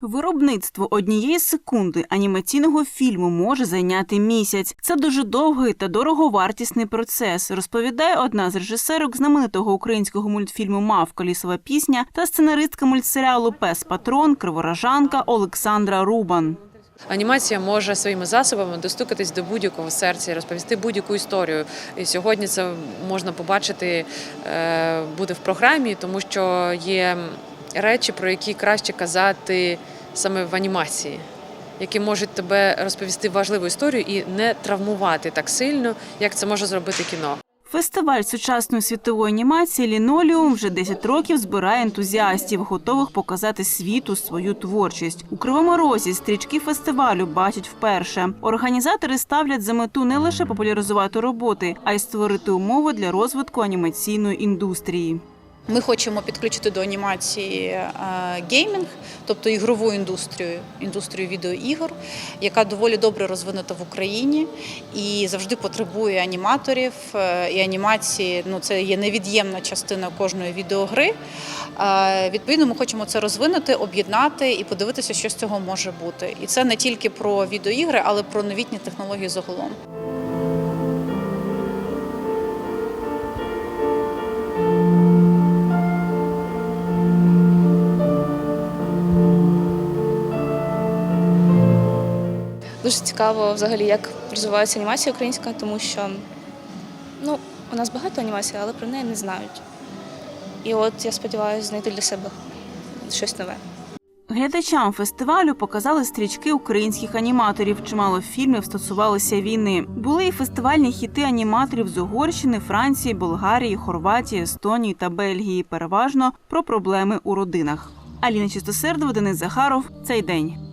Виробництво однієї секунди анімаційного фільму може зайняти місяць. Це дуже довгий та дороговартісний процес, розповідає одна з режисерок знаменитого українського мультфільму Мавка лісова пісня та сценаристка мультсеріалу Пес Патрон Криворожанка Олександра Рубан. Анімація може своїми засобами достукатись до будь-якого серця, розповісти будь-яку історію. І сьогодні це можна побачити е, буде в програмі, тому що є речі, про які краще казати саме в анімації, які можуть тебе розповісти важливу історію і не травмувати так сильно, як це може зробити кіно. Фестиваль сучасної світової анімації Ліноліум вже 10 років збирає ентузіастів, готових показати світу свою творчість. У кривому розі стрічки фестивалю бачать вперше. Організатори ставлять за мету не лише популяризувати роботи, а й створити умови для розвитку анімаційної індустрії. Ми хочемо підключити до анімації е, геймінг, тобто ігрову індустрію, індустрію відеоігор, яка доволі добре розвинута в Україні і завжди потребує аніматорів. е, І анімації ну це є невід'ємна частина кожної відеогри. Е, Відповідно, ми хочемо це розвинути, об'єднати і подивитися, що з цього може бути. І це не тільки про відеоігри, але про новітні технології загалом. Дуже цікаво взагалі, як розвивається анімація українська, тому що ну, у нас багато анімації, але про неї не знають. І от я сподіваюся знайти для себе щось нове. Глядачам фестивалю показали стрічки українських аніматорів. Чимало фільмів стосувалися війни. Були і фестивальні хіти аніматорів з Угорщини, Франції, Болгарії, Хорватії, Естонії та Бельгії. Переважно про проблеми у родинах. Аліна Чистосердова, Денис Захаров. Цей день.